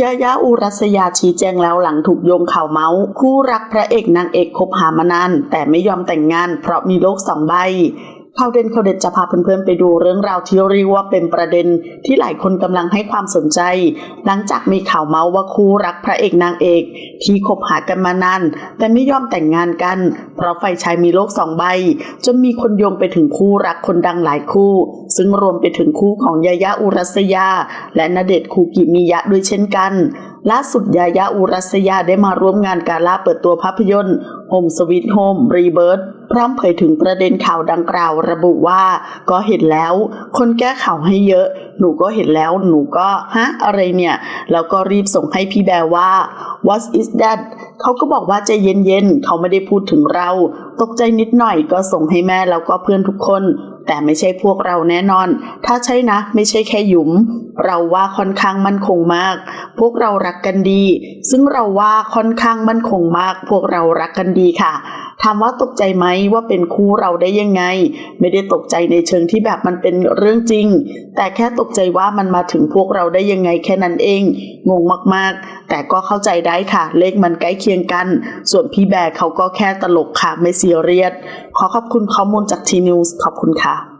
ยายาอุรัสยาชี้แจงแล้วหลังถูกโยงข่าวเมาส์ คู่รักพระเอกนางเอกคบหามานานแต่ไม่ยอมแต่งงานเพราะมีโลกสองใบ ข่าวเด่นข่าวเด็ดจะพาเพื่อนๆไปดูเรื่องราวที่เรียกว่าเป็นประเด็นที่หลายคนกำลังให้ความสนใจ หลังจากมีข่าวเมาส์ว่าคู่รักพระเอกนางเอก ที่คบหากันมานานแต่ไม่ยอมแต่งงานกัน เพราะฝ่ายชายมีโลกสองใบ จนมีคนโยงไปถึงคู่รักคนดังหลายคู่ ซึ่งรวมไปถึงคู่ของยายาอุรัสยา และณเดชคูกิมิยะด้วยเช่นกัน ล่าสุดยายาอุรัสยาได้มาร่วมงานการล่าเปิดตัวภาพยนตร์ Home Sweet Home Rebirth พร้อมเผยถึงประเด็นข่าวดังกล่าวระบุว่า ก็เห็นแล้ว คนแก้ข่าวให้เยอะ หนูก็เห็นแล้วหนูก็ ฮะ อะไรเนี่ย แล้วก็รีบส่งให้พี่แบว่า what is that เขาก็บอกว่าใจเย็นๆ เขาไม่ได้พูดถึงเรา ตกใจนิดหน่อยก็ส่งให้แม่แล้วก็เพื่อนทุกคน แต่ไม่ใช่พวกเราแน่นอน ถ้าใช่นะ ไม่ใช่แค่หยุม เราว่าค่อนข้างมั่นคงมาก พวกเรารักกันดี ซึ่งเราว่าค่อนข้างมั่นคงมาก พวกเรารักกันดีค่ะ ถามว่าตกใจไหมว่าเป็นคู่เราได้ยังไง ไม่ได้ตกใจในเชิงที่แบบมันเป็นเรื่องจริง แต่แค่ตกใจว่ามันมาถึงพวกเราได้ยังไงแค่นั้นเอง งงมากๆ แต่ก็เข้าใจได้ค่ะ เลขมันใกล้เคียงกัน ส่วนพี่แบกเขาก็แค่ตลกค่ะไม่ซีเรียสขอขอบคุณข้อมูลจากทีนิวส์ขอบคุณค่ะ